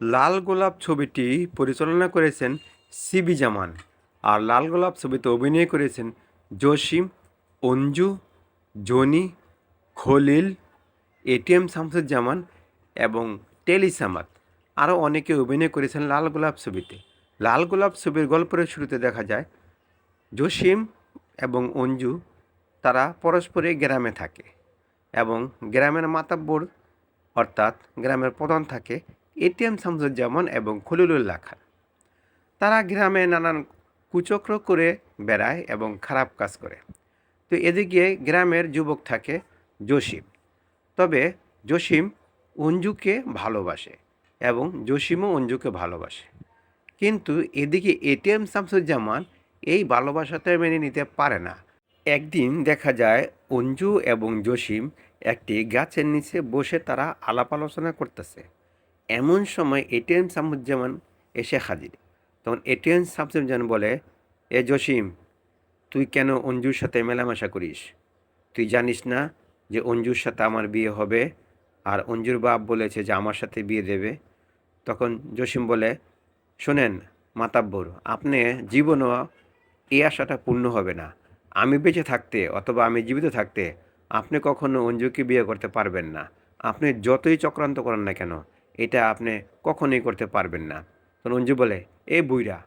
লাল গোলাপ ছবিটি পরিচালনা করেছেন সিবি জামান আর লাল গোলাপ ছবিতে অভিনয় করেছেন জসিম, অঞ্জু, জনি, খলিল, এটিএম শামসুজ্জামান এবং টেলিসামাত আরও অনেকে অভিনয় করেছেন লাল গোলাপ ছবিতে। লাল গোলাপ ছবির গল্পের শুরুতে দেখা যায়, জসিম এবং অঞ্জু তারা পরস্পরে গ্রামে থাকে এবং গ্রামের মাতাব্বর অর্থাৎ গ্রামের প্রধান থাকে এটিএম শামসুজ্জামান এবং খলিলুল্লাহ খান তারা গ্রামে নানান কুচক্র করে বেড়ায় এবং খারাপ কাজ করে। তো এদিকে গ্রামের যুবক থাকে জসিম। তবে জসিম অঞ্জুকে ভালোবাসে এবং জসিমও অঞ্জুকে ভালোবাসে। কিন্তু এদিকে এটিএম শামসুজ্জামান এই ভালোবাসাতে মেনে নিতে পারে না। একদিন দেখা যায় অঞ্জু এবং জসিম একটি গাছের নিচে বসে তারা আলাপ আলোচনা করতেছে। এমন সময় এটিএম শামসুজ্জামান এসে হাজির। তখন এটিএম শামসুজ্জামান বলে, এ জসিম, তুই কেন অঞ্জুর সাথে মেলামেশা করিস? তুই জানিস না যে অঞ্জুর সাথে আমার বিয়ে হবে আর অঞ্জুর বাপ বলেছে যে আমার সাথে বিয়ে দেবে? তখন জসিম বলে, শোনেন মাতাব্বর, আপনি জীবনও এই আশাটা পূর্ণ হবে না। আমি বেঁচে থাকতে অথবা আমি জীবিত থাকতে আপনি কখনো অঞ্জুকে বিয়ে করতে পারবেন না। আপনি যতই চক্রান্ত করেন না কেন এটা আপনি কখনোই করতে পারবেন না। তখন অঞ্জু বলে, এ বুইরা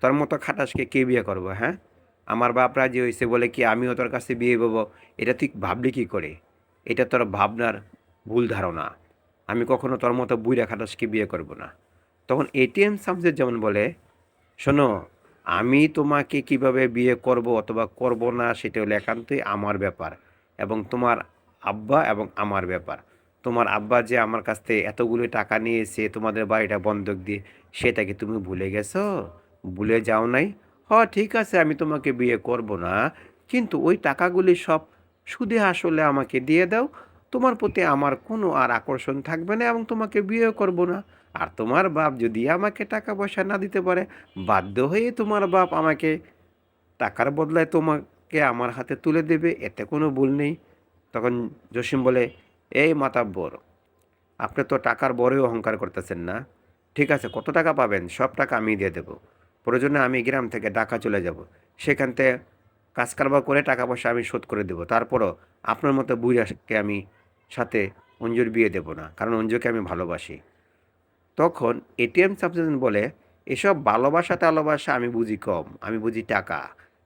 তোর মতো খাটাসকে কে বিয়ে করব হ্যাঁ? আমার বাপ রাজি হয়েছে বলে কি আমিও তোর কাছে বিয়ে পাবো এটা তুই ভাবলি কী করে? এটা তোর ভাবনার ভুল ধারণা। আমি কখনো তোর মতো বুইরা খাটাসকে বিয়ে করব না। তখন এটিএম শামসের যেমন বলে, শোনো, আমি তোমাকে কীভাবে বিয়ে করব অথবা করব না সেটা হলো একান্তই আমার ব্যাপার এবং তোমার আব্বা এবং আমার ব্যাপার। তোমার আব্বা যে আমার কাছ থেকে এতগুলো টাকা নিয়েছে তোমাদের বাড়িটা বন্ধক দিয়ে সেটাকে তুমি ভুলে গেছো? ভুলে যাও নাই? হ ঠিক আছে, আমি তোমাকে বিয়ে করব না। কিন্তু ওই টাকাগুলি সব সুদে আসলে আমাকে দিয়ে দাও। তোমার প্রতি আমার কোনো আর আকর্ষণ থাকবে না এবং তোমাকে বিয়ে করব না। আর তোমার বাপ যদি আমাকে টাকা পয়সা না দিতে পারে, বাধ্য হয়ে তোমার বাপ আমাকে টাকার বদলায় তোমাকে আমার হাতে তুলে দেবে, এতে কোনো ভুল নেই। তখন জসিম বলে এই মাতাব্বর আপনি তো টাকার বড়ই অহংকার করতেছেন না। ঠিক আছে, কত টাকা পাবেন? সব টাকা আমি দিয়ে দেবো। প্রয়োজনে আমি গ্রাম থেকে ঢাকা চলে যাব। সেখান থেকে কাজ কারবার করে টাকা পয়সা আমি শোধ করে দেবো। তারপরও আপনার মতো বুড়াকে আমি সাথে অঞ্জুর বিয়ে দেব না, কারণ অঞ্জুকে আমি ভালোবাসি। তখন এটিএম সাবসিডেন্ট বলে, এসব ভালোবাসা টালোবাসা আমি বুঝি কম, আমি বুঝি টাকা।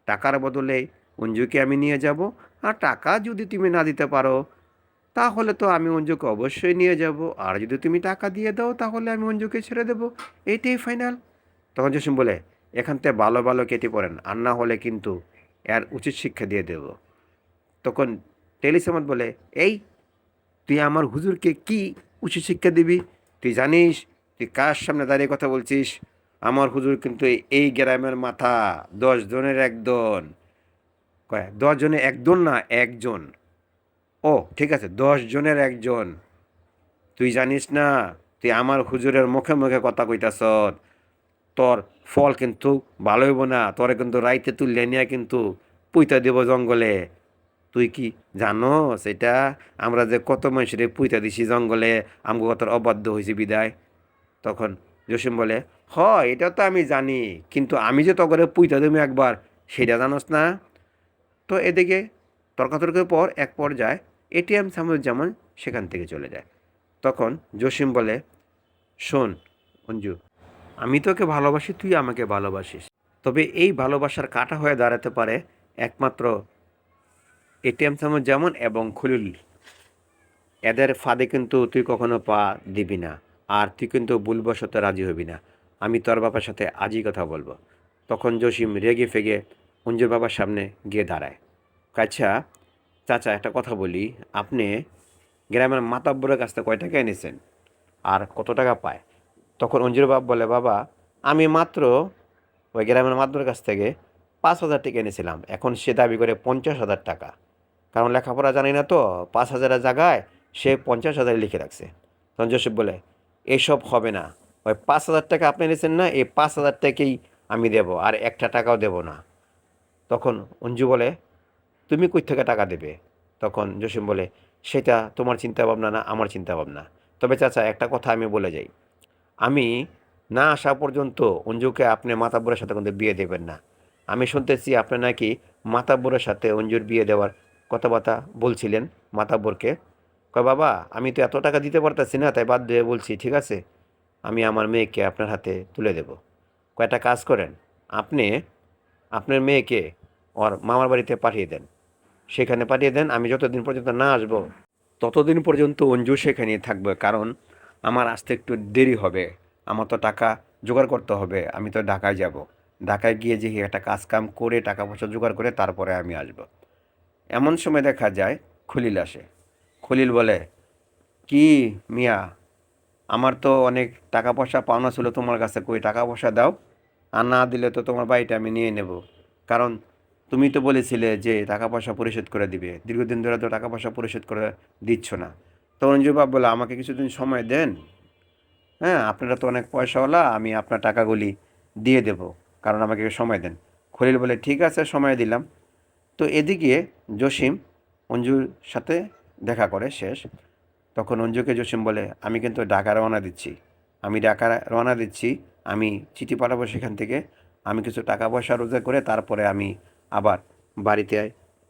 টাকার বদলে অঞ্জুকে আমি নিয়ে যাব। আর টাকা যদি তুমি না দিতে পারো তাহলে তো আমি অঞ্জুকে অবশ্যই নিয়ে যাব। আর যদি তুমি টাকা দিয়ে দাও, তাহলে আমি অঞ্জুকে ছেড়ে দেবো। এইটাই ফাইনাল তখন জসিম বলে, এখান থেকে ভালো ভালো কেটে পড়েন। আর না হলে কিন্তু এর উচিত শিক্ষা দিয়ে দেব। তখন টেলিসামাদ বলে, এই, তুই আমার হুজুরকে কি উচিত শিক্ষা দিবি? তুই জানিস, তুই কার সামনে দাঁড়িয়ে কথা বলছিস? আমার হুজুর কিন্তু এই গ্রামের মাথা, দশ জনের একজন কয়, দশ জনের একজন না, একজন। ও, ঠিক আছে, দশ জনের একজন। তুই জানিস না, তুই আমার হুজুরের মুখে মুখে কথা কইতাস তোর ফল কিন্তু ভালো হইব না, তোরে কিন্তু রাইতে তুললে নিয়ে কিন্তু পুইতা দেব জঙ্গলে। তুই কি জানো সেটা আমরা যে কত মানুষের পুইতা দিছি জঙ্গলে, আমগো কত অবাধ্য হয়েছি বিদায়। তখন জসিম বলে হ এটা তো আমি জানি, কিন্তু আমি যে তগরে পুইতা দেবো একবার, সেটা জানোস না? তো এদিকে তর্কাতর্কের পর এক পর্যায়ে এটিএম যেমন সেখান থেকে চলে যায়। তখন জসিম বলে, শোন অঞ্জু, আমি তোকে ভালোবাসি, তুই আমাকে ভালোবাসিস। তবে এই ভালোবাসার কাটা হয়ে দাঁড়াতে পারে একমাত্র এটিএম যেমন এবং খুলিল। এদের ফাঁদে কিন্তু তুই কখনো পা দিবি না, আর তুই কিন্তু ভুলবশত রাজি হবি না। আমি তোর বাবার সাথে আজই কথা বলব। তখন জসিম রেগে ফেগে অঞ্জুর বাবার সামনে গিয়ে দাঁড়ায়। আচ্ছা চাচা, একটা কথা বলি। আপনি গ্রামের মাতাব্বরের কাছ থেকে কয় টাকা এনেছেন? আর কত টাকা পায়? তখন অঞ্জুর বাপ বলে, বাবা, আমি মাত্র ওই গ্রামের মাতাব্বরের কাছ থেকে পাঁচ হাজার টাকা এনেছিলাম। এখন সে দাবি করে পঞ্চাশ হাজার টাকা। কারণ লেখাপড়া জানি না তো, পাঁচ হাজারের জায়গায় সে পঞ্চাশ হাজার লিখে রাখছে। তখন জোসেফ বলে, এসব হবে না। ওই পাঁচ হাজার টাকা আপনি এনেছেন না, এই পাঁচ হাজার টাকাই আমি দেব, আর একটা টাকাও দেব না। তখন অঞ্জু বলে তুমি কই থেকে টাকা দেবে? তখন জসিম বলে, সেটা তোমার চিন্তা ভাবনা না, আমার চিন্তা ভাবনা তবে চাচা, একটা কথা আমি বলে যাই। আমি না আসা পর্যন্ত অঞ্জুকে আপনি মাতাব্বরের সাথে কিন্তু বিয়ে দেবেন না। আমি শুনতেছি আপনি নাকি মাতাব্বরের সাথে অঞ্জুর বিয়ে দেওয়ার কথাবার্তা বলছিলেন মাতাব্বরকে। কয়, বাবা, আমি তো এত টাকা দিতে পারতেছি না, তাই বাদ দিয়ে বলছি, ঠিক আছে? আমি আমার মেয়েকে আপনার হাতে তুলে দেব। কয়টা কাজ করেন? আপনি, আপনার মেয়েকে ওর মামার বাড়িতে পাঠিয়ে দেন। সেখানে পাঠিয়ে দেন, আমি যতদিন পর্যন্ত না আসব, ততদিন পর্যন্ত অঞ্জু সেখানেই থাকবে, কারণ আমার আসতে একটু দেরি হবে। আমার তো টাকা জোগাড় করতে হবে, আমি তো ঢাকায় যাব। ঢাকায় গিয়ে যে একটা কাজ কাম করে, টাকা পয়সা জোগাড় করে তারপরে আমি আসব। এমন সময় দেখা যায়, খলিল আসে। খলিল বলে, কি মিয়া, আমার তো অনেক টাকা পয়সা পাওনা ছিল তোমার কাছে, কই টাকা পয়সা দাও? আর না দিলে তো তোমার বাড়িটা আমি নিয়ে নেব। কারণ তুমি তো বলেছিলে যে টাকা পয়সা পরিশোধ করে দিবে। দীর্ঘদিন ধরে তো টাকা পয়সা পরিশোধ করে দিচ্ছ না। তো অঞ্জু বাপ বলে, আমাকে কিছুদিন সময় দেন। হ্যাঁ আপনারা তো অনেক পয়সাওয়ালা, আমি আপনার টাকাগুলি দিয়ে দেব, কারণ আমাকে সময় দেন। খলিল বলে, ঠিক আছে, সময় দিলাম। তো এদিকে জসিম, অঞ্জুর সাথে দেখা করে শেষ। তখন অঞ্জুকে জসিম বলে, আমি কিন্তু ঢাকা রওনা দিচ্ছি। আমি ঢাকা রওনা দিচ্ছি। আমি চিঠি পাঠাবো সেখান থেকে। আমি কিছু টাকা পয়সা রোজগার করে তারপরে আমি আবার বাড়িতে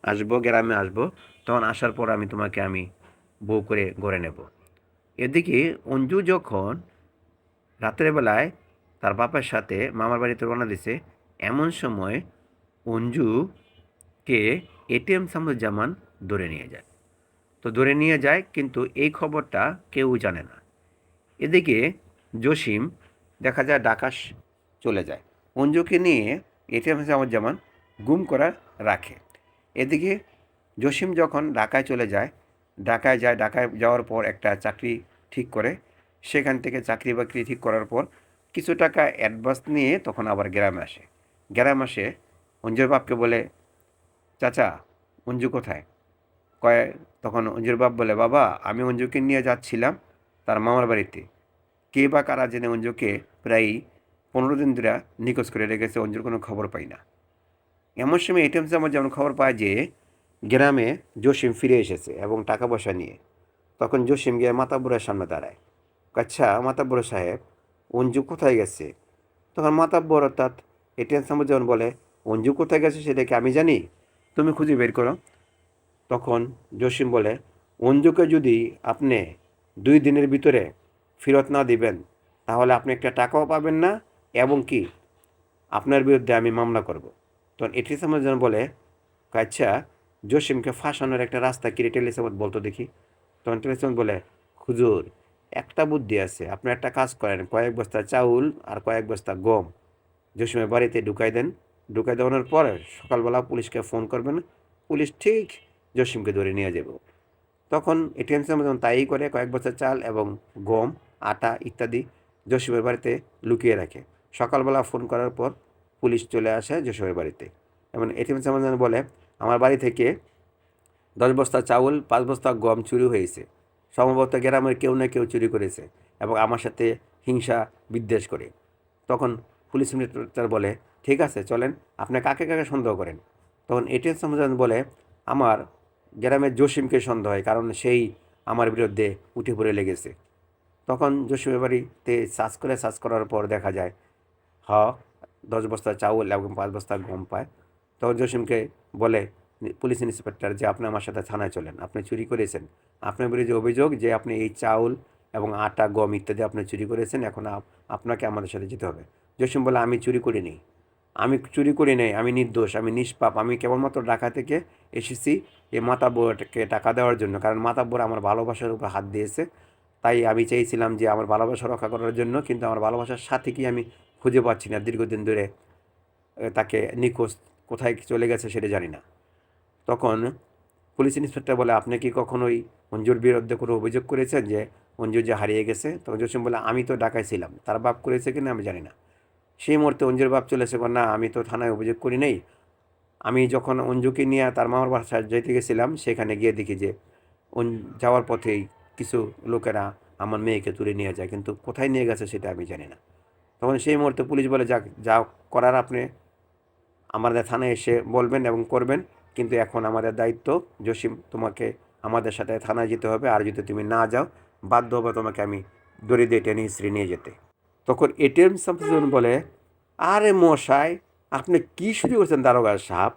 আসব, গ্রামে আসব, তখন আসার পর আমি তোমাকে আমি বউ করে গড়ে নেব। এদিকে অঞ্জু যখন রাতের বেলায় তার বাবার সাথে মামার বাড়িতে রওনা দিছে, এমন সময় অঞ্জুকে এটিএম সামুজ্জামান ধরে নিয়ে যায়। তো ধরে নিয়ে যায়, কিন্তু এই খবরটা কেউ জানে না। এদিকে জসিম দেখা যায় ডাকাশ চলে যায়। অঞ্জুকে নিয়ে এটিএম সামুজ্জামান গুম করা রাখে। এদিকে জসিম যখন ঢাকায় চলে যায়, ঢাকায় যায়, ঢাকায় যাওয়ার পর একটা চাকরি ঠিক করে, সেখান থেকে চাকরি বাকরি ঠিক করার পর কিছু টাকা অ্যাডভান্স নিয়ে তখন আবার গ্রামে আসে। গ্রাম আসে, অঞ্জুর বাপকে বলে, চাচা, অঞ্জু কোথায়? কয়, তখন অঞ্জুর বাপ বলে, বাবা, আমি অঞ্জুকে নিয়ে যাচ্ছিলাম তার মামার বাড়িতে। কে বা কারা জেনে অঞ্জুকে প্রায় পনেরো দিন ধরে নিখোঁজ করে রেখেছে, অঞ্জুর কোনো খবর পাই না। এমন সময় এটিএম আমার যেমন খবর পায় যে, গ্রামে জসিম ফিরে এসেছে এবং টাকা পয়সা নিয়ে। তখন জসিম গিয়ে মাতাব্বরের সামনে দাঁড়ায়। আচ্ছা মাতাব্বর সাহেব, অঞ্জু কোথায় গেছে? তখন মাতাব্বর অর্থাৎ এটিএম সামর যেমন বলে, অঞ্জু কোথায় গেছে সেটাকে আমি জানি? তুমি খুঁজে বের করো। তখন জসিম বলে, অঞ্জুকে যদি আপনি দুই দিনের ভিতরে ফেরত না দিবেন, তাহলে আপনি একটা টাকাও পাবেন না এবং কি? আপনার বিরুদ্ধে আমি মামলা করব। তখন এটি সামর যেন বলে আচ্ছা জসিমকে ফাঁসানোর একটা রাস্তা কি টেলিসামত বলতো দেখি। তখন টেলিসামত বলে, হুজুর, একটা বুদ্ধি আছে, আপনি একটা কাজ করেন, কয়েক বস্তা চাউল আর কয়েক বস্তা গম। জসিমের বাড়িতে ঢুকাই দেন। ঢুকাই দেওয়ানোর পরে সকালবেলা পুলিশকে ফোন করবেন, পুলিশ ঠিক জসিমকে ধরে নিয়ে যাব। তখন এটিএম যখন তাই করে কয়েক বস্তা চাল এবং গম, আটা ইত্যাদি জসিমের বাড়িতে লুকিয়ে রাখে। সকালবেলা ফোন করার পর পুলিশ চলে আসে জসিমের বাড়িতে। এবং এটিএম যেন বলে, আমার বাড়ি থেকে দশ বস্তা চাউল, পাঁচ বস্তা গম চুরি হয়েছে। সম্ভবত গ্রামের কেউ না কেউ চুরি করেছে এবং আমার সাথে হিংসা বিদ্বেষ করে। তখন পুলিশ ইন্সপেক্টর বলে, ঠিক আছে, চলেন, আপনি কাকে কাকে সন্দেহ করেন? তখন এটিএম সমাধান বলে, আমার গ্রামের জসিমকে সন্দেহ হয়, কারণ সেই আমার বিরুদ্ধে উঠে পড়ে লেগেছে। তখন জসিমের বাড়িতে সার্চ করে সার্চ করার পর দেখা যায়, হ দশ বস্তা চাউল এবং পাঁচ বস্তা গম পায়। তখন জসিমকে বলে, পুলিশ ইন্সপেক্টর, যে আপনি আমার সাথে থানায় চলেন, আপনি চুরি করেছেন। আপনার বিরুদ্ধে অভিযোগ যে আপনি এই চাউল এবং আটা, গম ইত্যাদি আপনি চুরি করেছেন, এখন আপনাকে আমাদের সাথে যেতে হবে। জসিম বলে, আমি চুরি করিনি। আমি চুরি করি নাই, আমি নির্দোষ, আমি নিষ্পাপ। আমি কেবলমাত্র ঢাকা থেকে এসেছি এই মাতাব্বরকে টাকা দেওয়ার জন্য, কারণ মাতা মাতাব্বর আমার ভালোবাসার উপর হাত দিয়েছে। তাই আমি চেয়েছিলাম যে আমার ভালোবাসা রক্ষা করার জন্য, কিন্তু আমার ভালোবাসার সাথে কি আমি খুঁজে পাচ্ছি না দীর্ঘদিন ধরে তাকে নিখোঁজ কোথায় চলে গেছে সেটা জানি না। তখন পুলিশ ইন্সপেক্টর বলে, আপনি কি কখনোই অঞ্জুর বিরুদ্ধে কোনো অভিযোগ করেছেন যে অঞ্জু যে হারিয়ে গেছে? তখন জসিম বলে, আমি তো ঢাকায় ছিলাম, তার বাপ করেছে কিনা আমি জানি না। সেই মুহূর্তে অঞ্জুর বাপ চলে এসে না, আমি তো থানায় অভিযোগ করি নেই। আমি যখন অঞ্জুকে নিয়ে তার মামার বাসায় যেতে গেছিলাম, সেখানে গিয়ে দেখি যে যাওয়ার পথেই কিছু লোকেরা আমার মেয়েকে তুলে নিয়ে যায়, কিন্তু কোথায় নিয়ে গেছে সেটা আমি জানি না। তখন সেই মুহূর্তে পুলিশ বলে যা যা করার আপনি। আমাদের থানায় এসে বলবেন এবং করবেন, কিন্তু এখন আমাদের দায়িত্ব, জসিম, তোমাকে আমাদের সাথে থানায় যেতে হবে। আর যদি তুমি না যাও, বাধ্য হবে তোমাকে আমি দড়ি দিয়ে টেনে ইস্ত্রি নিয়ে যেতে। তখন এটিএম শামসুজ্জামান বলে, আরে মশাই, আপনি কি শুরু করছেন দারোগা সাহেব?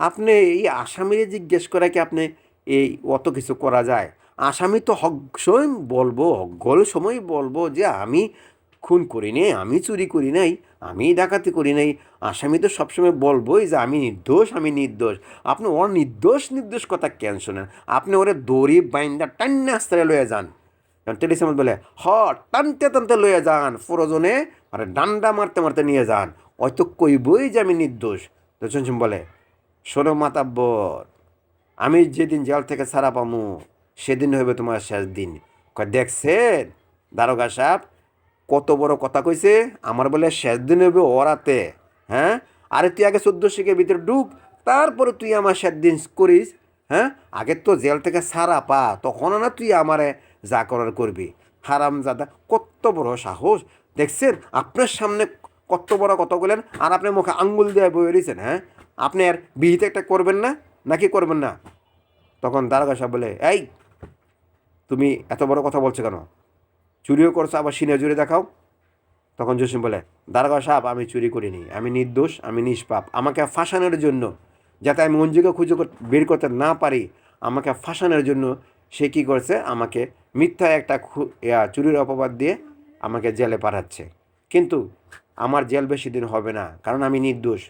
আপনি এই আসামিরে জিজ্ঞেস করা কি আপনি এই অত কিছু করা যায়? আসামি তো হক সময় বলব হকগল সময় বলব যে আমি খুন করি নাই, আমি চুরি করি নাই, আমি ডাকাতি করি নাই। আসামি তো সবসময় বলবোই যে আমি নির্দোষ আমি নির্দোষ। আপনি ওর নির্দোষ নির্দোষ কথা কেন শোনেন? আপনি ওরে দড়ি বাইন্দা টান্নে আস্তারে লয়ে যান। টেলিসামত বলে, হ, টানতে টানতে লয়ে যান প্রয়োজনে, আরে ডান্ডা মারতে মারতে নিয়ে যান। হয়তো কইবই যে আমি নির্দোষ। তো বলে, শোনো মাতাব্বর, আমি যেদিন জেল থেকে ছাড়া পামু, সেদিন হবে তোমার শেষ দিন। দেখছেন? দারোগা সাহেব কত বড় কথা কইছে? আমার বলে শেষ দিন হবে ওরাতে হ্যাঁ? আরে তুই আগে চোদ্দ শিখে ভিতরে ঢুক, তারপরে তুই আমার শেষ দিন করিস হ্যাঁ? আগে তো জেল থেকে ছাড়া পা তখন না তুই আমারে যা করার করবি। হারাম জাদা, কত বড় সাহস। দেখছেন, আপনার সামনে কত বড় কথা বলেন আর আপনি মুখে আঙ্গুল দিয়ে বয়ে রয়েছেন হ্যাঁ? আপনি আর বিহিতে একটা করবেন না? নাকি করবেন না? তখন দারোগা সাহেব বলে, এই, তুমি এত বড় কথা বলছো কেন? চুরিও করছ, আবার সিনে জুড়ে দেখাও। তখন জসিম বলে, দারোগা সাহেব, আমি চুরি করিনি। আমি নির্দোষ, আমি নিষ্পাপ। আমাকে ফাঁসানোর জন্য, যাতে আমি অঞ্জুকে খুঁজে বের করতে না পারি, আমাকে ফাঁসানোর জন্য সে কী করছে? আমাকে মিথ্যা একটা চুরির অপবাদ দিয়ে আমাকে জেলে পাঠাচ্ছে। কিন্তু আমার জেল বেশি দিন হবে না, কারণ আমি নির্দোষ।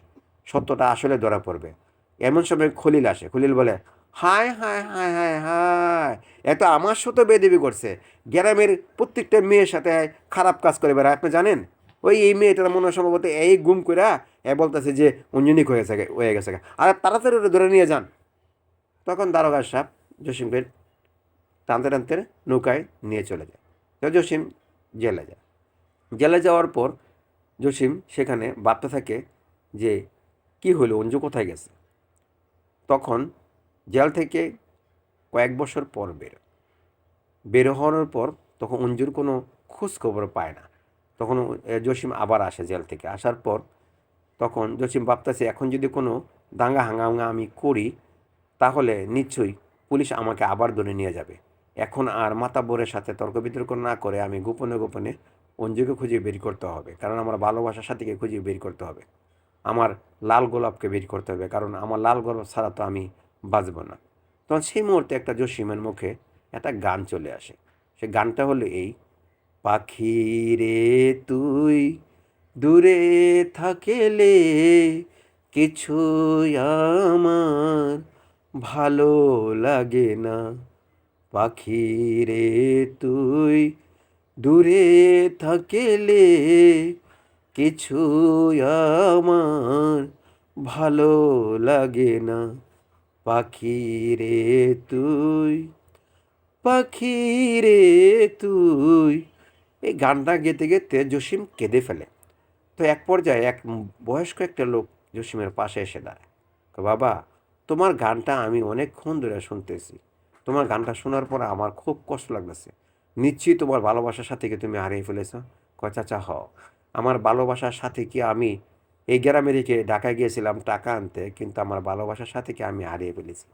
সত্যটা আসলে ধরা পড়বে। এমন সময় খলিল আসে। খলিল বলে হায় হায় হায় হায় হায়। এত আমার সাথে বেদেবি করছে। গ্রামের প্রত্যেকটা মেয়ের সাথে খারাপ কাজ করে বেড়ায়, আপনি জানেন? ওই, এই মেয়েটার মনে হয় সম্ভবত এই গুম করে এ বলতেছে যে অঞ্জনিক হয়ে গেছে হয়ে গেছে আর তাড়াতাড়ি ওটা ধরে নিয়ে যান। তখন দারোগা সাহেব জসিমকে টানতে টানতে নৌকায় নিয়ে চলে যায়। তো জসিম জেলে যায়। জেলে যাওয়ার পর জসিম সেখানে ভাবতে থাকে যে, কি হলো অঞ্জু কোথায় গেছে? তখন জেল থেকে কয়েক বছর পর বের। বের হওয়ার পর তখন অঞ্জুর কোনো খোঁজ খবর পায় না। তখন জসিম আবার আসে জেল থেকে। আসার পর তখন জসিম ভাবতেছে, এখন যদি কোনো দাঙ্গা হাঙ্গামা আমি করি, তাহলে নিশ্চয়ই পুলিশ আমাকে আবার ধরে নিয়ে যাবে। এখন আর মাতাব্বরের সাথে তর্ক বিতর্ক না করে আমি গোপনে গোপনে অঞ্জুকে খুঁজে বের করতে হবে। কারণ আমার ভালোবাসার সাথীকে খুঁজে বের করতে হবে। আমার লাল গোলাপকে বের করতে হবে। কারণ আমার লাল গোলাপ ছাড়া তো আমি বাঁচব না। তখন সেই মুহূর্তে একটা জসিমের মুখে একটা গান চলে আসে। সে গানটা হলো এই, পাখি রে তুই দূরে থাকেলে কিছু আমার ভালো লাগে না। পাখি রে তুই দূরে থাকেলে কিছু আমার ভালো লাগে না। পাখি রে তুই, পাখি রে তুই। এই গানটা গেতে গেতে জসিম কেঁদে ফেলে। তো এক পর্যায়ে এক বয়স্ক একটা লোক জসিমের পাশে এসে দাঁড়ায়। বাবা, তোমার গানটা আমি অনেকক্ষণ ধরে শুনতেছি। তোমার গানটা শোনার পর আমার খুব কষ্ট লাগতেছে। নিশ্চয়ই তোমার ভালোবাসার সাথে কি তুমি হারিয়ে ফেলেছ? কয়, চাচা, হ। আমার ভালোবাসার সাথে কি আমি এই গ্রামে রেখে ঢাকায় গিয়েছিলাম টাকা আনতে, কিন্তু আমার ভালোবাসার সাথীকে আমি হারিয়ে ফেলেছি?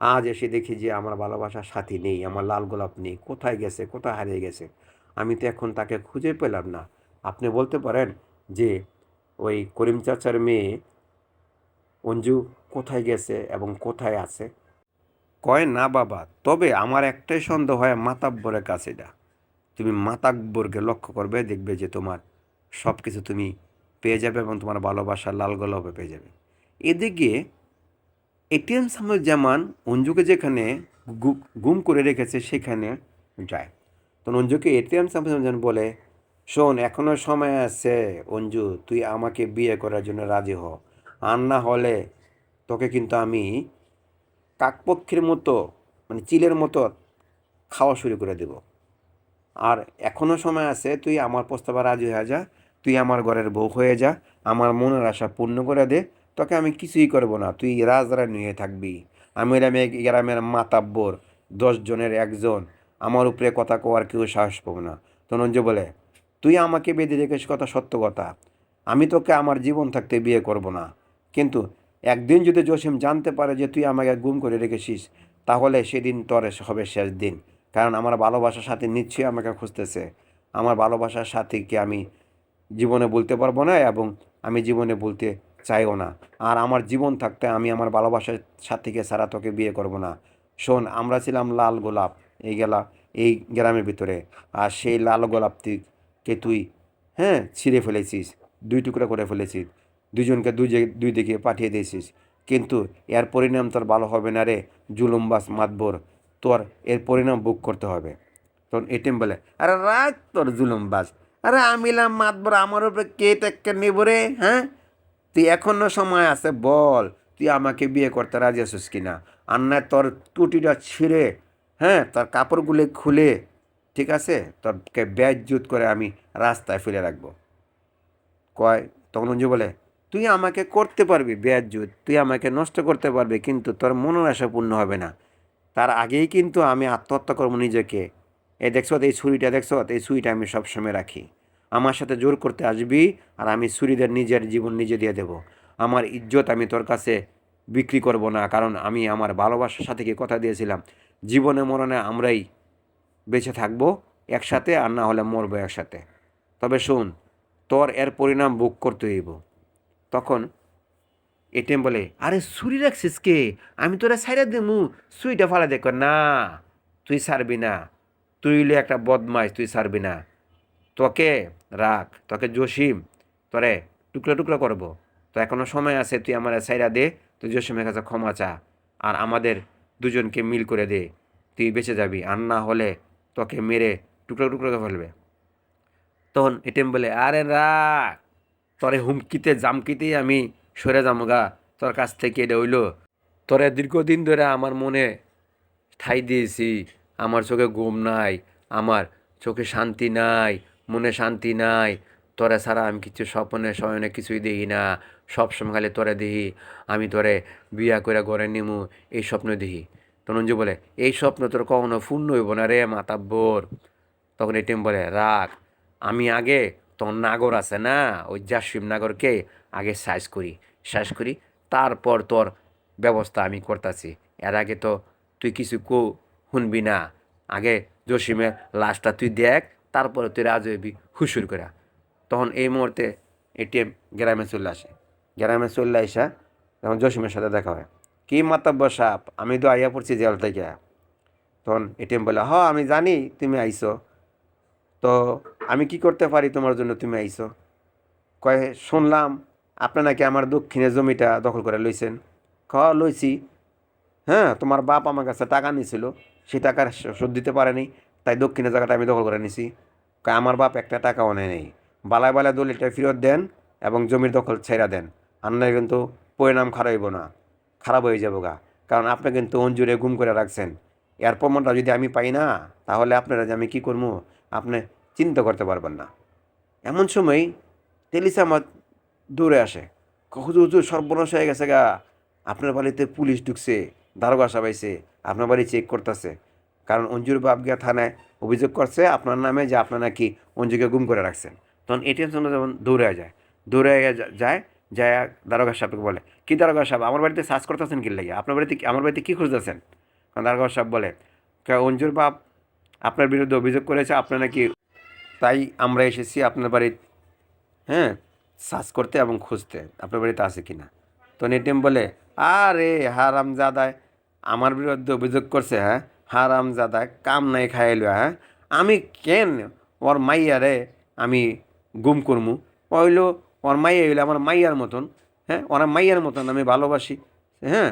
আজ এসে দেখি যে আমার ভালোবাসার সাথী নেই, আমার লাল গোলাপ নেই, কোথায় গেছে, কোথায় হারিয়ে গেছে? আমি তো এখন তাকে খুঁজে পেলাম না। আপনি বলতে পারেন যে ওই করিম চাচার মেয়ে অঞ্জু কোথায় গেছে এবং কোথায় আছে? কয়, না বাবা, তবে আমার একটাই সন্দেহ হয় মাতাব্বরের কাছে তুমি মাতাব্বরকে লক্ষ্য করবে, দেখবে যে তোমার সব কিছু তুমি পেয়ে যাবে এবং তোমার ভালোবাসা লাল গোলাপে পেয়ে যাবে। এদিকে এটিএম জামান অঞ্জুকে যেখানে গুম করে রেখেছে সেখানে যায়। তো অঞ্জুকে এটিএম জামান বলে, শোন, এখনও সময় আছে অঞ্জু, তুই আমাকে বিয়ে করার জন্য রাজি হ। আর না হলে তোকে কিন্তু আমি কাকপক্ষের মতো মানে চিলের মতো খাওয়া শুরু করে দেব। আর এখনও সময় আছে, তুই আমার প্রস্তাবে রাজি হয়ে যা। তুই আমার ঘরের বউ হয়ে যা, আমার মনের আশা পূর্ণ করে দে, তোকে আমি কিছুই করব না, তুই রাজরানী হয়ে থাকবি। আমি এই গ্রামের মাতাব্বর, দশ জনের একজন, আমার উপরে কথা কোয়ার কেউ সাহস পাবো না। তনঞ্জ বলে, তুই আমাকে বেঁধে রেখেছিস কথা সত্য কথা। আমি তোকে আমার জীবন থাকতে বিয়ে করব না। কিন্তু একদিন যদি জসিম জানতে পারে যে তুই আমাকে গুম করে রেখেছিস, তাহলে সেদিন তোর হবে শেষ দিন। কারণ আমার ভালোবাসার সাথে নিশ্চয়ই আমাকে খুঁজতেছে। আমার ভালোবাসার সাথীকে আমি জীবনে বলতে পারব না এবং আমি জীবনে বলতে চাইও না। আর আমার জীবন থাকতে আমি আমার ভালোবাসার সাথীকে সারা তোকে বিয়ে করব না। শোন, আমরা ছিলাম লাল গোলাপ, এই গেলা, এই গ্রামের ভিতরে। আর সেই লাল গোলাপ তুই- হ্যাঁ ছিঁড়ে ফেলেছিস, দুই টুকরা করে ফেলেছিস, দুজনকে দুই দুই দিকে পাঠিয়ে দিয়েছিস। কিন্তু এর পরিণাম তোর ভালো হবে না রে জুলুমবাস মাতবর। তোর এর পরিণাম বুক করতে হবে। তখন এটিএম বলে, আরে রাখ তোর জুলুমবাস আরে আমিলাম মাতবর আমার উপরে কে টেক্কা নেব রে হ্যাঁ? তুই এখনও সময় আছে, বল, তুই আমাকে বিয়ে করতে রাজি আছিস কিনা আর না তোর টুটিটা ছিঁড়ে হ্যাঁ তার কাপড়গুলো খুলে, ঠিক আছে? তোরকে ব্যাজুত করে আমি রাস্তায় ফেলে রাখব। কয়, তখন অঞ্জু বলে, তুই আমাকে করতে পারবি ব্যাজুত তুই আমাকে নষ্ট করতে পারবি, কিন্তু তোর মনের পূর্ণ হবে না। তার আগেই কিন্তু আমি আত্মহত্যা করব নিজেকে। এই দেখছ এই ছুরিটা, দেখছ এই ছুরিটা আমি সবসময় রাখি। আমার সাথে জোর করতে আসবি আর আমি ছুরিদের নিজের জীবন নিজে দিয়ে দেব। আমার ইজ্জত আমি তোর কাছে বিক্রি করব না, কারণ আমি আমার ভালোবাসার সাথে কি কথা দিয়েছিলাম? জীবনে মরণে আমরাই বেঁচে থাকব একসাথে আর না হলে মরবো একসাথে। তবে শোন, তোর এর পরিণাম বুক করতে হইব। তখন এটিএম বলে, আরে ছুরি রাখছিস কে? আমি তোরা সাইরা দেমু। সুইটা ফালা দেখ না, তুই সারবি না। তুই হইলে একটা বদমাইশ তুই সারবি না। তোকে, রাখ, তোকে জসিম, তোরে টুকরা টুকরা করব। তো এখনও সময় আছে, তুই আমার সাইরা দে, তুই জসিমের কাছে ক্ষমা চা, আর আমাদের দুজনকে মিল করে দে। তুই বেঁচে যাবি, আর না হলে তোকে মেরে টুকরা টুকরা করে ফেলবে। তখন এটিএম বলে, আরে রাখ, তোরে হুমকিতে, জামকিতেই আমি সরে যামগা তোর কাছ থেকে এটা হইল। তোরে দীর্ঘদিন ধরে আমার মনে ঠাই দিয়েছি আমার চোখে ঘুম নাই, আমার চোখে শান্তি নাই, মনে শান্তি নাই। তোরে ছাড়া আমি কিছু স্বপ্নে, শয়নে কিছুই দেখি না। সব সময় খালি তোরে দেখি, আমি তোরে বিয়া করে ঘরে নিমু, এই স্বপ্ন দেখি। তনুঞ্জু বলে, এই স্বপ্ন তোর কখনো পূর্ণ হইব না রে মাতাব্বর। তখন এটিএম বলে রাখ আমি আগে তোর নাগর আছে না? ওই জাসিম নাগরকে আগে সাইজ করি সাইজ করি, তারপর তোর ব্যবস্থা আমি করতেছি। এর আগে তো তুই কিছু কো শুনবি না। আগে জসিমের লাশটা তুই দেখ, তারপরে তুই রাজ হইবি হুসুর করে তখন এই মুহূর্তে এটিএম গ্রামে চলে আসে। গ্রামে চলে আসা তখন জসিমের সাথে দেখা হয়। কি মাতাব্য সাপ, আমি তো আইয়া পড়ছি জেল থেকে। তখন এটিএম বলে, হ, আমি জানি, তুমি আইছো। তো আমি কি করতে পারি তোমার জন্য তুমি আইছো? কয়, শুনলাম আপনার নাকি আমার দক্ষিণের জমিটা দখল করে লইছেন। খ লইছি। হ্যাঁ তোমার বাপ আমার কাছে টাকা নিয়েছিল সেই টাকার শোধ দিতে পারেনি, তাই দক্ষিণের জায়গাটা আমি দখল করে নিছি। আমার বাপ একটা টাকাও নেয় নেই। বালায় বালায় দলিলটা ফেরত দেন এবং জমির দখল ছেড়া দেন। আর কিন্তু পরিণাম খারাপ না, খারাপ হয়ে যাব গা। কারণ আপনি কিন্তু অঞ্জুরে গুম করে রাখছেন। এর প্রমাণটা যদি আমি পাই না, তাহলে আপনারা যে আমি কী করব আপনি চিন্তা করতে পারবেন না। এমন সময় তেলিসা আমার দৌড়ে আসে। হুজুর হুজুর, সর্বনাশ হয়ে গেছে গা। আপনার বাড়িতে পুলিশ ঢুকছে, দারোগা সাবাইছে আপনার বাড়ি চেক করতেছে। কারণ অঞ্জুর বাপ গিয়া থানায় অভিযোগ করছে আপনার নামে যে আপনার নাকি অঞ্জুকে গুম করে রাখছেন। তখন এটিএম জন্য যেমন দৌড়ে যায় দৌড়ে যায় যায় দারোগা সাহেবকে বলে, কি দারোগা সাহেব, আমার বাড়িতে সার্চ করতেছেন কি লাগে আপনার বাড়িতে আমার বাড়িতে কী খুঁজতেছেন? কারণ দারোগা সাহেব বলে, "কে অঞ্জুর বাপ আপনার বিরুদ্ধে অভিযোগ করেছে, আপনার নাকি তাই আমরা এসেছি আপনার বাড়ির হ্যাঁ সার্চ করতে এবং খুঁজতে, আপনার বাড়িতে আছে কি না তো নেটিএম বলে, আরে হারাম জাদায় আমার বিরুদ্ধে অভিযোগ করছে হ্যাঁ? হারাম জাদা, কাম নাই খাইলো হ্যাঁ? আমি কেন ওর মাইয়ারে আমি গুম করমু? হইল ওর মাইয়া হইলে আমার মাইয়ার মতন হ্যাঁ? ওরা মাইয়ার মতন, আমি ভালোবাসি হ্যাঁ?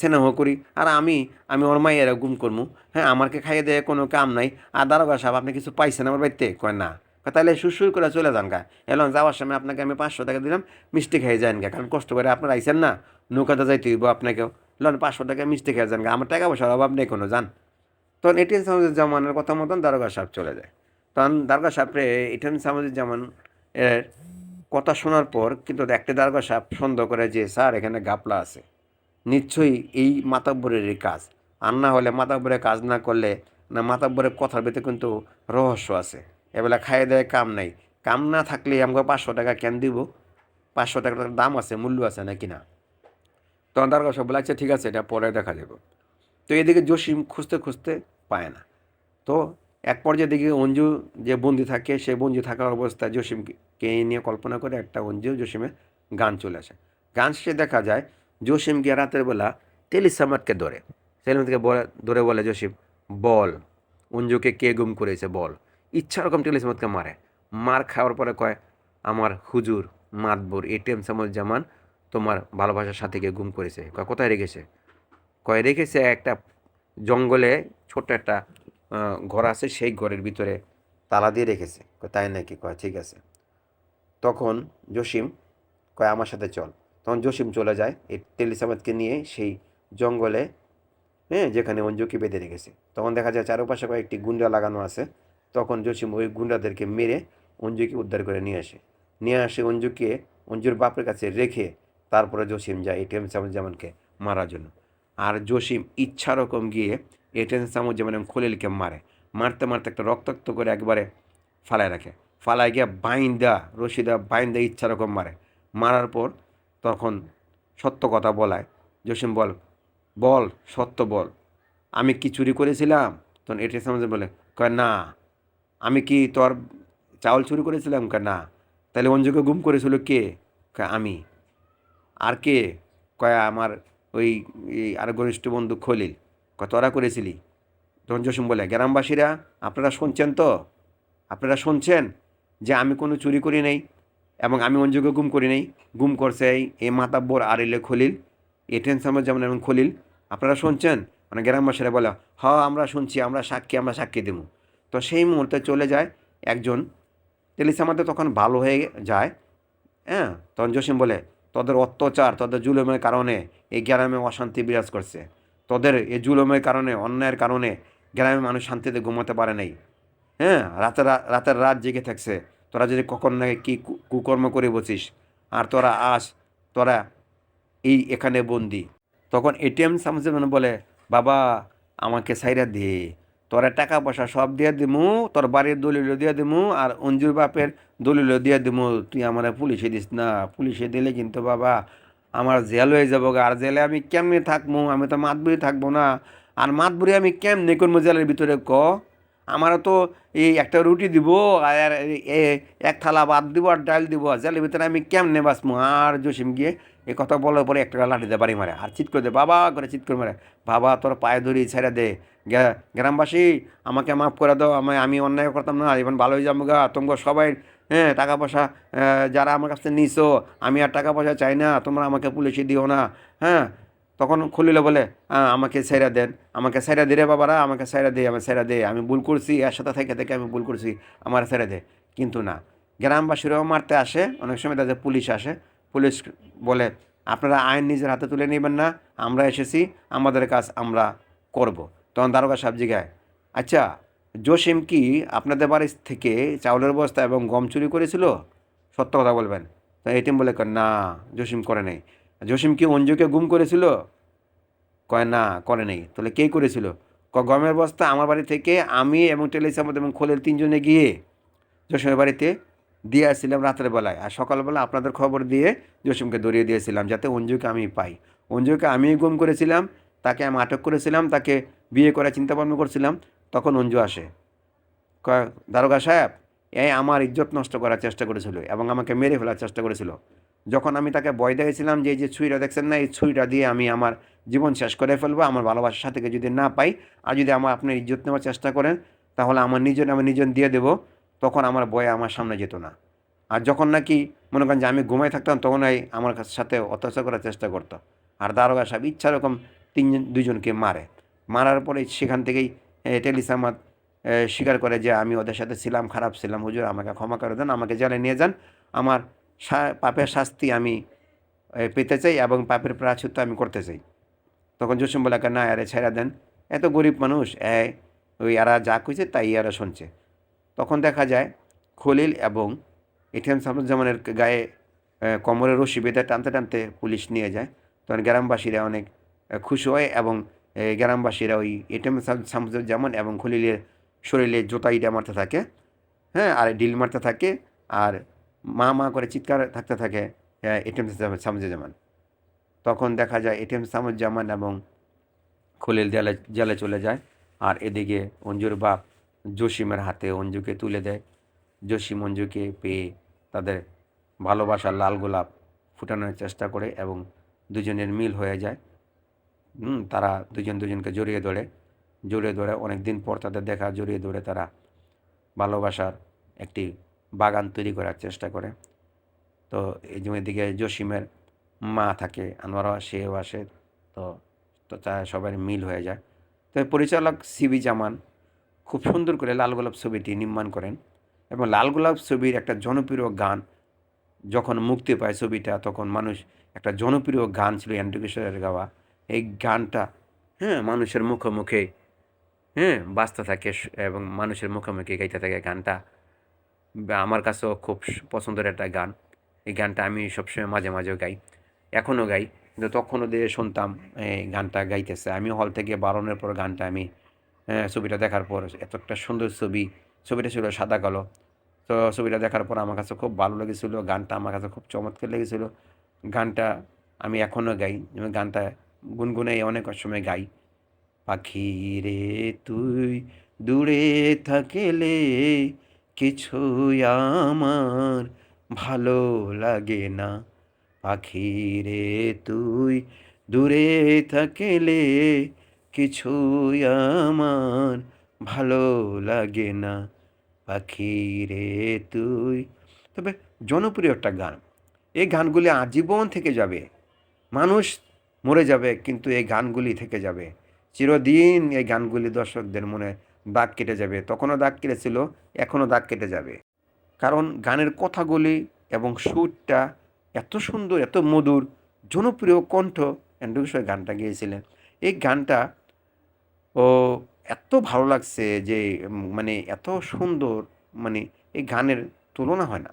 স্নেহ করি, আর আমি আমি ওর মাইয়ারে গুম করমু হ্যাঁ? আমাকে খাইয়ে দেয় কোনো কাম নাই। আর দারোগা সাহেব, আপনি কিছু পাইছেন আমার বাড়িতে? কয় না। তাহলে সুসুর করে চলে যান গা। এলাম যাওয়ার সময় আপনাকে আমি পাঁচশো টাকা দিলাম, মিষ্টি খেয়ে যান গা, কারণ কষ্ট করে আপনারা আইসেন না। নৌকাতে যাইতে হইব আপনাকেও। লন, পাঁচশো টাকা মিষ্টি খেয়ে যান আমার টাকা পয়সার অভাব নেই কোনো যান তখন এটিএন সামুদ্রিক জামানের কথা মতন দারোগা সাহেব চলে যায়। তখন দারোগা সাহেবরে এটিএন সামুদ্রিক জামান এর কথা শোনার পর কিন্তু একটা দারোগা সাহেব সন্দেহ করে যে, স্যার, এখানে গাপলা আছে। নিশ্চয়ই এই মাতাব্বরেরই কাজ। আর না হলে মাতাব্বরের কাজ না করলে না মাতাব্বরের কথার ভিতরে কিন্তু রহস্য আছে। এবেলা খাইয়ে দেয় কাম নাই। কাম না থাকলে আমাকে পাঁচশো টাকা কেন দিব? পাঁচশো টাকার দাম আছে, মূল্য আছে নাকি না? তখন তার কথা বলে আচ্ছা ঠিক আছে, এটা পরে দেখা যাবে। তো এদিকে জসিম খুঁজতে খুঁজতে পায় না। তো এক পর্যায়ে দেখি অঞ্জু যে বন্দি থাকে সে বন্দি থাকার অবস্থায় জসিমকে নিয়ে কল্পনা করে একটা অঞ্জু জসিমের গান চলে আসে। গান শেষে দেখা যায়, জসিম গিয়ে রাতের বেলা টেলিসামাতকে ধরে। সেলিমকে বলে, ধরে বলে, জসিম, বল, অঞ্জুকে কে গুম করেছে বল। ইচ্ছা রকম টেলিসামাতকে মারে। মার খাওয়ার পরে কয়, আমার হুজুর মাতবর এটিএম জামান তোমার ভালোবাসার সাথীকে গুম করেছে। কয় কোথায় রেখেছে? কয়, রেখেছে একটা জঙ্গলে ছোট্ট একটা ঘর আছে, সেই ঘরের ভিতরে তালা দিয়ে রেখেছে। তাই নাকি? কয় ঠিক আছে। তখন জসিম কয়, আমার সাথে চল। তখন জসিম চলে যায়, এই টেলিসামাদকে নিয়ে সেই জঙ্গলে হ্যাঁ যেখানে অঞ্জুকে বেঁধে রেখেছে। তখন দেখা যায় চারপাশে কয়েকটি গুন্ডা লাগানো আছে। তখন জসিম ওই গুন্ডাদেরকে মেরে অঞ্জুকে উদ্ধার করে নিয়ে আসে। নিয়ে আসে অঞ্জুকে অঞ্জুর বাপের কাছে রেখে তারপরে জসিম যায় এটিএম জামানকে মারার জন্য। আর জসিম ইচ্ছা রকম গিয়ে এটিএম জামান এবং খলিলকে মারে। মারতে মারতে একটা রক্তাক্ত করে একবারে ফালায় রাখে। ফালায় গিয়ে বাইন্দা, রশিদা বাইন্দা ইচ্ছা রকম মারে। মারার পর তখন সত্য কথা বলায়। জসিম বল বল, সত্য বল। আমি কি চুরি করেছিলাম? তখন এটিএম জামান বলে, কয় না। আমি কি তোর চাউল চুরি করেছিলাম? কয়, না। তাহলে অঞ্জুকে গুম করেছিল কে? আমি। আর কে? কয়া আমার ওই আর ঘনিষ্ঠ বন্ধু খলিল। কয়, তোরা করেছিলি? তখন জসিম বলে, গ্রামবাসীরা, আপনারা শুনছেন তো? আপনারা শুনছেন যে আমি কোনো চুরি করি নাই এবং আমি অঞ্জুকে গুম করি নাই? গুম করছে এই এই মাতাব্বর আর এলে খলিল। এটেন সামর যেমন এবং খলিল। আপনারা শুনছেন? মানে গ্রামবাসীরা বলে, হ, আমরা শুনছি, আমরা সাক্ষী আমরা সাক্ষী দেবো। তো সেই মুহূর্তে চলে যায় একজন। টেলিসামাতে তখন ভালো হয়ে যায়। হ্যাঁ? তখন জসিম বলে তোদের অত্যাচার, তোদের জুলুমের কারণে এই গ্রামে অশান্তি বিরাজ করছে। তোদের এই জুলুমের কারণে, অন্যায়ের কারণে গ্রামে মানুষ শান্তিতে ঘুমাতে পারে নাই। হ্যাঁ রাতের রাতের রাত জেগে থাকছে। তোরা যদি কখন না কী কুকর্ম করে বসিস, আর তোরা আস, তোরা এই এখানে বন্দি। তখন এটিএম সামসেমান বলে, বাবা, আমাকে সাইরা দে। তোরা টাকা পয়সা সব দিয়ে দিমু, তোর বাড়ির দলিল দিয়ে দিমু আর অঞ্জুর বাপের দলিল দিয়ে দিমু। তুই আমার পুলিশে দিস না, পুলিশে দিলে কিন্তু বাবা আমার জেল হয়ে যাব। আর জেলে আমি কেমনে থাকব? আমি তো মাতবুরি থাকব না। আর মাতবুরি আমি কেমনে করব জেলের ভিতরে ক? আমারও তো এই একটা রুটি দিব আর এক থালা ভাত দিব আর ডাল দিব। জেলের ভিতরে আমি কেমনে বাঁচবো? আর জসিম গিয়ে এ কথা বলার পরে একটা লাঠি দিয়ে বাড়ি মারে। আর চিৎ করে দে, বাবা, করে চিৎ করে মারে। বাবা, তোর পায়ে ধরি ছেড়ে দে। গ্রামবাসী আমাকে মাফ করে দাও আমি আমি অন্যায় করতাম না এখন ভালো হয়ে যাব গা তোমরা সবাই হ্যাঁ টাকা পয়সা যারা আমার কাছে নিছো আমি আর টাকা পয়সা চাই না তোমরা আমাকে পুলিশে দিও না হ্যাঁ? তখন খুলিল বলে "আহ, আমাকে সেরা দেন আমাকে সেরা দে বাবারা আমাকে সেরা দে আমার সেরা দে আমি ভুল করছি এর সাথে থেকে থেকে আমি ভুল করছি আমার সেরা দে। কিন্তু না গ্রামবাসীরাও মারতে আসে অনেক সময় তাদের পুলিশ আসে পুলিশ বলে আপনারা আইন নিজের হাতে তুলে নেবেন না আমরা এসেছি আমাদের কাজ আমরা করব। তখন দারোগা সাহেব জিগায় আচ্ছা জসিম কি আপনাদের বাড়ি থেকে চাউলের বস্তা এবং গম চুরি করেছিল? সত্য কথা বলবেন। তা এটিএম বলে কয়, না জসিম করে নেই। জসিম কি অঞ্জুকে গুম করেছিল? কয় না করে নেই। তাহলে কে করেছিল? ক গমের বস্তা আমার বাড়ি থেকে আমি এবং টেলিসামত এবং খোলের তিনজনে গিয়ে জসিমের বাড়িতে দিয়ে আসছিলাম রাতের বেলায়। আর সকালবেলা আপনাদের খবর দিয়ে জসিমকে ধরিয়ে দিয়েছিলাম যাতে অঞ্জুকে আমি পাই। অঞ্জুকে আমি গুম করেছিলাম তাকে আমি আটক করেছিলাম তাকে বিয়ে করার চিন্তা ভাবনা করছিলাম, তখন অঞ্জু আসে। দারোগা সাহেব, এই আমার ইজ্জত নষ্ট করার চেষ্টা করেছিল এবং আমাকে মেরে ফেলার চেষ্টা করেছিল। যখন আমি তাকে ভয় দেখেছিলাম যে এই যে ছুরিটা দেখছেন না, এই ছুরিটা দিয়ে আমি আমার জীবন শেষ করে ফেলব, আমার ভালোবাসার সাথে যদি না পাই, আর যদি আমার আপনার ইজ্জত নেওয়ার চেষ্টা করেন, তাহলে আমার নিজের আমি নিজের দিয়ে দেবো, তখন আমার ভয়ে আমার সামনে যেত না। আর যখন নাকি মনে করেন যে আমি ঘুমাই থাকতাম, তখন আমার সাথে অত্যাচার করার চেষ্টা করতো। আর দারোগা সাহেব ইচ্ছা রকম তিনজন, দুজনকে মারে। মারার পরে সেখান থেকেই টেলিসামাত স্বীকার করে যে আমি ওদের সাথে ছিলাম খারাপ ছিলাম। হুজুর আমাকে ক্ষমা করে দেন আমাকে জেলে নিয়ে যান। আমার পাপের শাস্তি আমি পেতে চাই এবং পাপের প্রাচিত্য আমি করতে চাই। তখন জসিম বলে না আরে ছেড়ে দেন। এত গরিব মানুষ এ ওই এরা যা কইছে তাই এরা শুনছে। তখন দেখা যায় খলিল এবং এটিএম সামুজ্জামানের গায়ে এ, কোমরে রশি বেঁধে টানতে টানতে পুলিশ নিয়ে যায়। তখন গ্রামবাসীরা অনেক খুশি হয় এবং গ্রামবাসীরা ওই এটিএম সামুজ্জামান এবং খলিলের শরীরে জোতা ইটা মারতে থাকে হ্যাঁ আর ডিল মারতে থাকে, আর মা মা করে চিৎকার থাকতে থাকে এটিএম সামুজ্জামান তখন দেখা যায় এটিএম সামুজ্জামান এবং খলিল জেলে জেলে চলে যায়, আর এদিকে অঞ্জুর বাপ জসিমের হাতে অঞ্জুকে তুলে দেয়। জসিম অঞ্জুকে পেয়ে তাদের ভালোবাসার লাল গোলাপ ফুটানোর চেষ্টা করে এবং দুজনের মিল হয়ে যায়। হুম, তারা দুজন দুজনকে জড়িয়ে ধরে জড়িয়ে ধরে অনেক দিন পর তাদের দেখা জড়িয়ে ধরে তারা ভালোবাসার একটি বাগান তৈরি করার চেষ্টা করে। তো এই জন্য এদিকে জসিমের মা থাকে আনোয়ারা সেও আসে তো তো তা সবার মিল হয়ে যায়। তো পরিচালক সিবি জামান খুব সুন্দর করে লাল গোলাপ ছবিটি নির্মাণ করেন এবং লাল গোলাপ ছবির একটা জনপ্রিয় গান যখন মুক্তি পায় ছবিটা তখন মানুষ একটা জনপ্রিয় গান ছিল অ্যান্ড্রু কিশোরের গাওয়া। এই গানটা হ্যাঁ মানুষের মুখে মুখে হ্যাঁ বাজতে থাকে এবং মানুষের মুখে মুখে গাইতে থাকে গানটা। আমার কাছেও খুব পছন্দের একটা গান। এই গানটা আমি সবসময় মাঝে মাঝেও গাই। এখনও গাই কিন্তু তখনও দিয়ে শুনতাম এই গানটা গাইতেছে। আমি হল থেকে বারণের পর গানটা আমি হ্যাঁ, ছবিটা দেখার পর এত একটা সুন্দর ছবি ছবিটা ছিল সাদা কালো। তো ছবিটা দেখার পর আমার কাছে খুব ভালো লেগেছিলো গানটা আমার কাছে খুব চমৎকার লেগেছিলো। গানটা আমি এখনও গাই গানটা গুনগুনে অনেক সময় গাই। পাখি রে তুই দূরে থাকেলে কিছুই আমার ভালো লাগে না। পাখি রে তুই দূরে থাকেলে কিছুই আমার ভালো লাগে না। পাখি রে তুই তবে জনপ্রিয় একটা গান। এই গানগুলি আজীবন থেকে যাবে। মানুষ মরে যাবে, কিন্তু এই গানগুলি থেকে যাবে। চিরদিন এই গানগুলি দর্শকদের মনে দাগ কেটে যাবে। তখনও দাগ কেটেছিল, এখনও দাগ কেটে যাবে। কারণ গানের কথাগুলি এবং সুরটা এত সুন্দর, এত মধুর, জনপ্রিয় কণ্ঠ অ্যান্ড্রু কিশোর গানটা গিয়েছিলেন। এই গানটা, ও, এত ভালো লাগছে যে মানে এত সুন্দর মানে এই গানের তুলনা হয় না।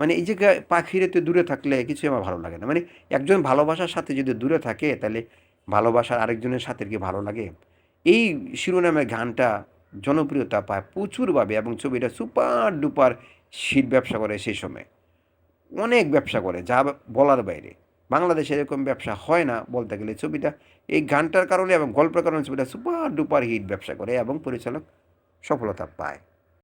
মানে এই যে পাখিরে তো দূরে থাকলে কিছু আমার ভালো লাগে না। মানে একজন ভালোবাসার সাথে যদি দূরে থাকে, তাহলে ভালোবাসার আরেকজনের সাথে কি ভালো লাগে? এই শিরোনামের গানটা জনপ্রিয়তা পায় প্রচুরভাবে এবং ছবিটা সুপার ডুপার শীত ব্যবসা করে সেই সময়। অনেক ব্যবসা করে, যা বলার বাইরে। বাংলাদেশে এরকম ব্যবসা হয় না বলতে গেলে। ছবিটা এই গানটার কারণে এবং গল্পের কারণে ছবিটা সুপার ডুপার হিট ব্যবসা করে এবং পরিচালক সফলতা পায়।